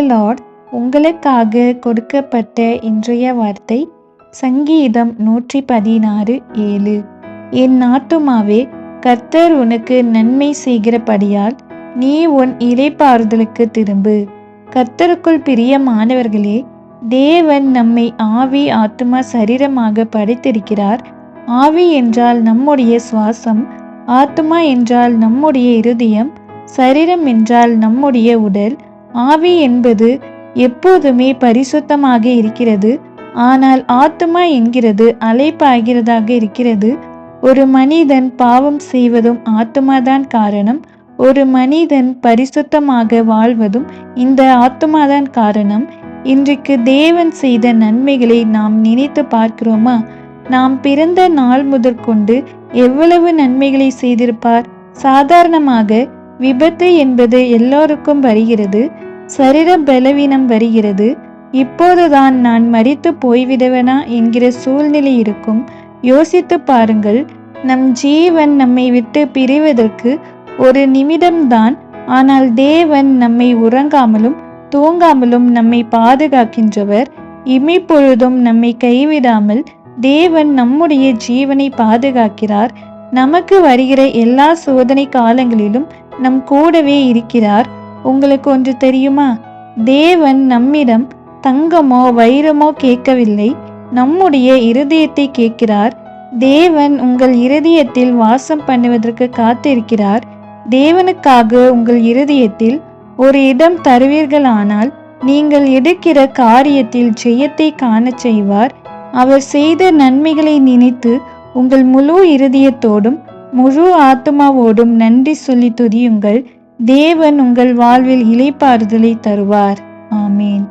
Lord உங்களுக்காக கொடுக்கப்பட்ட இன்றைய வார்த்தை சங்கீதம் நூற்றி பதினாறு ஏழு. என் நாட்டுமாவே கர்த்தர் உனக்கு நன்மை செய்கிறபடியால் நீ உன் இலைப்பாறுதலுக்கு திரும்பு. கர்த்தருக்குள் பிரியமானவர்களே தேவன் நம்மை ஆவி ஆத்துமா சரீரமாக படைத்திருக்கிறார். ஆவி என்றால் நம்முடைய சுவாசம் ஆத்துமா என்றால் நம்முடைய இருதயம் சரீரம் என்றால் நம்முடைய உடல் ஆவி என்பது எப்போதுமே பரிசுத்தமாக இருக்கிறது ஆனால் ஆத்துமா என்கிறது அலைப்பாகிறதாக இருக்கிறது. ஒரு மனிதன் பாவம் செய்வதும் ஆத்மாதான் காரணம் ஒரு மனிதன் பரிசுத்தமாக வாழ்வதும் இந்த ஆத்மாதான் காரணம். இன்றைக்கு தேவன் செய்த நன்மைகளை நாம் நினைத்து பார்க்கிறோமா? நாம் பிறந்த நாள் முதற்கொண்டு எவ்வளவு நன்மைகளை செய்திருப்பார்? சாதாரணமாக விபத்து என்பது எல்லோருக்கும் வருகிறது சரீர பலவீனம் வருகிறது. இப்போதுதான் நான் மறித்து போய்விடுவேனா என்கிற சூழ்நிலை இருக்கும். யோசித்து பாருங்கள் நம் ஜீவன் நம்மை விட்டு பிரிவதற்கு ஒரு நிமிடம்தான். ஆனால் தேவன் நம்மை உறங்காமலும் தூங்காமலும் நம்மை பாதுகாக்கின்றவர். இமைப்பொழுதும் நம்மை கைவிடாமல் தேவன் நம்முடைய ஜீவனை பாதுகாக்கிறார். நமக்கு வருகிற எல்லா சோதனை காலங்களிலும் நம் கூடவே இருக்கிறார். உங்களுக்கு ஒன்று தெரியுமா? தேவன் நம்மிடம் தங்கமோ வைரமோ கேட்கவில்லை. நம்முடைய இருதயத்தை கேட்கிறார். தேவன் உங்கள் இருதயத்தில் வாசம் பண்ணுவதற்கு காத்திருக்கிறார். தேவனுக்காக உங்கள் இருதயத்தில் ஒரு இடம் தருவீர்களானால் நீங்கள் எடுக்கிற காரியத்தில் ஜெயத்தை காணச் செய்வார். அவர் செய்த நன்மைகளை நினைத்து உங்கள் முழு இருதயத்தோடும் முழு ஆத்மாவோடும் நன்றி சொல்லி துதியுங்கள். தேவன் உங்கள் வாழ்வில் இலைப்பாறுதலை தருவார். ஆமேன்.